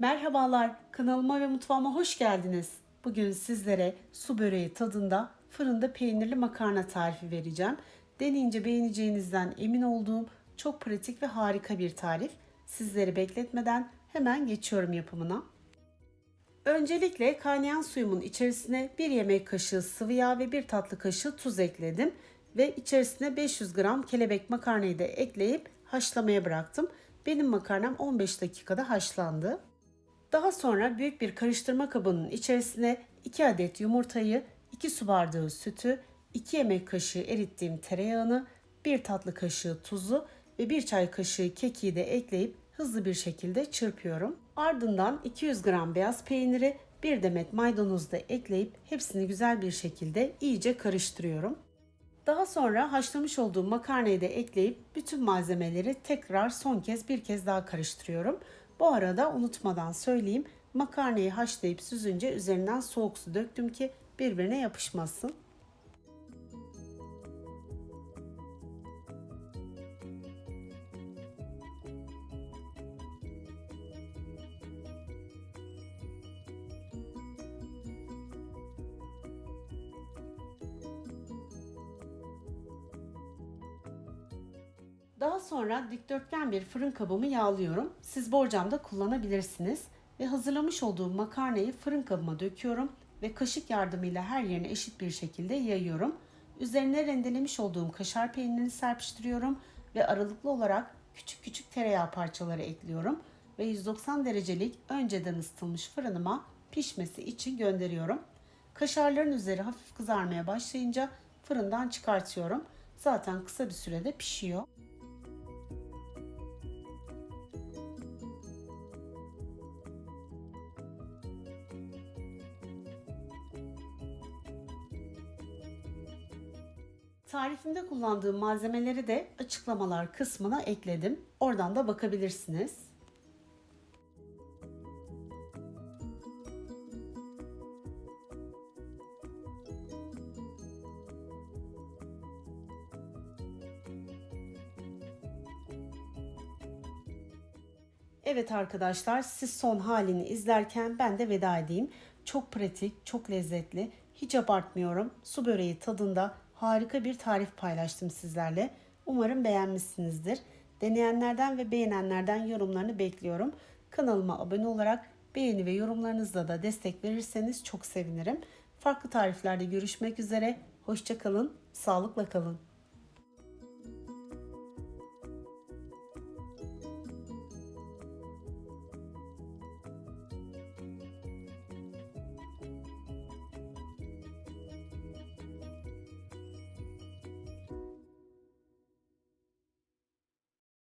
Merhabalar, kanalıma ve mutfağıma hoş geldiniz. Bugün sizlere su böreği tadında fırında peynirli makarna tarifi vereceğim. Deneyince beğeneceğinizden emin olduğum çok pratik ve harika bir tarif. Sizleri bekletmeden hemen geçiyorum yapımına. Öncelikle kaynayan suyumun içerisine 1 yemek kaşığı sıvı yağ ve 1 tatlı kaşığı tuz ekledim. Ve içerisine 500 gram kelebek makarnayı da ekleyip haşlamaya bıraktım. Benim makarnam 15 dakikada haşlandı. Daha sonra büyük bir karıştırma kabının içerisine 2 adet yumurtayı, 2 su bardağı sütü, 2 yemek kaşığı erittiğim tereyağını, 1 tatlı kaşığı tuzu ve 1 çay kaşığı kekiği de ekleyip hızlı bir şekilde çırpıyorum. Ardından 200 gram beyaz peyniri, 1 demet maydanozu da ekleyip hepsini güzel bir şekilde iyice karıştırıyorum. Daha sonra haşlamış olduğum makarnayı da ekleyip bütün malzemeleri tekrar son kez bir kez daha karıştırıyorum. Bu arada unutmadan söyleyeyim makarnayı haşlayıp süzünce üzerinden soğuk su döktüm ki birbirine yapışmasın. Daha sonra dikdörtgen bir fırın kabımı yağlıyorum. Siz borcamda kullanabilirsiniz. Ve hazırlamış olduğum makarnayı fırın kabıma döküyorum ve kaşık yardımıyla her yerine eşit bir şekilde yayıyorum. Üzerine rendelemiş olduğum kaşar peynirini serpiştiriyorum ve aralıklı olarak küçük küçük tereyağı parçaları ekliyorum ve 190 derecelik önceden ısıtılmış fırınıma pişmesi için gönderiyorum. Kaşarların üzeri hafif kızarmaya başlayınca fırından çıkartıyorum. Zaten kısa bir sürede pişiyor. Tarifimde kullandığım malzemeleri de açıklamalar kısmına ekledim. Oradan da bakabilirsiniz. Evet arkadaşlar siz son halini izlerken ben de veda edeyim. Çok pratik, çok lezzetli, hiç abartmıyorum. Su böreği tadında harika bir tarif paylaştım sizlerle. Umarım beğenmişsinizdir. Deneyenlerden ve beğenenlerden yorumlarını bekliyorum. Kanalıma abone olarak beğeni ve yorumlarınızla da destek verirseniz çok sevinirim. Farklı tariflerde görüşmek üzere. Hoşçakalın, sağlıkla kalın.